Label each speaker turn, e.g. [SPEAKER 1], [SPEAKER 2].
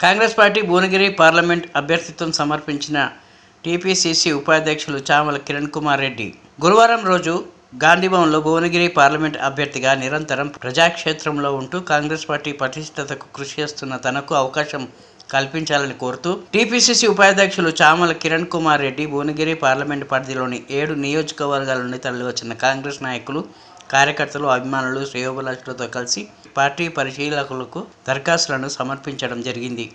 [SPEAKER 1] Congress party Bhuvanagiri parliament అభ్యర్థిత్వం సమర్పించిన TPCC ఉపాధ్యక్షులు చామల కిరణ్ కుమార్ రెడ్డి. గురువారం రోజు గాంధీభవన్లో భువనగిరి పార్లమెంట్ అభ్యర్థిగా నిరంతరం ప్రజాక్షేత్రంలో ఉంటూ కాంగ్రెస్ పార్టీ పటిష్టతకు కృషి చేస్తున్న తనకు అవకాశం కల్పించాలని కోరుతూ టీపీసీసీ ఉపాధ్యక్షులు చామల కిరణ్ కుమార్ రెడ్డి భువనగిరి పార్లమెంట్ పరిధిలోని ఏడు నియోజకవర్గాల నుండి తరలివచ్చిన కాంగ్రెస్ నాయకులు కార్యకర్తలు అభిమానులు శ్రేయోభిలాషులతో కలిసి పార్టీ పరిశీలకులకు దరఖాస్తులను సమర్పించడం జరిగింది.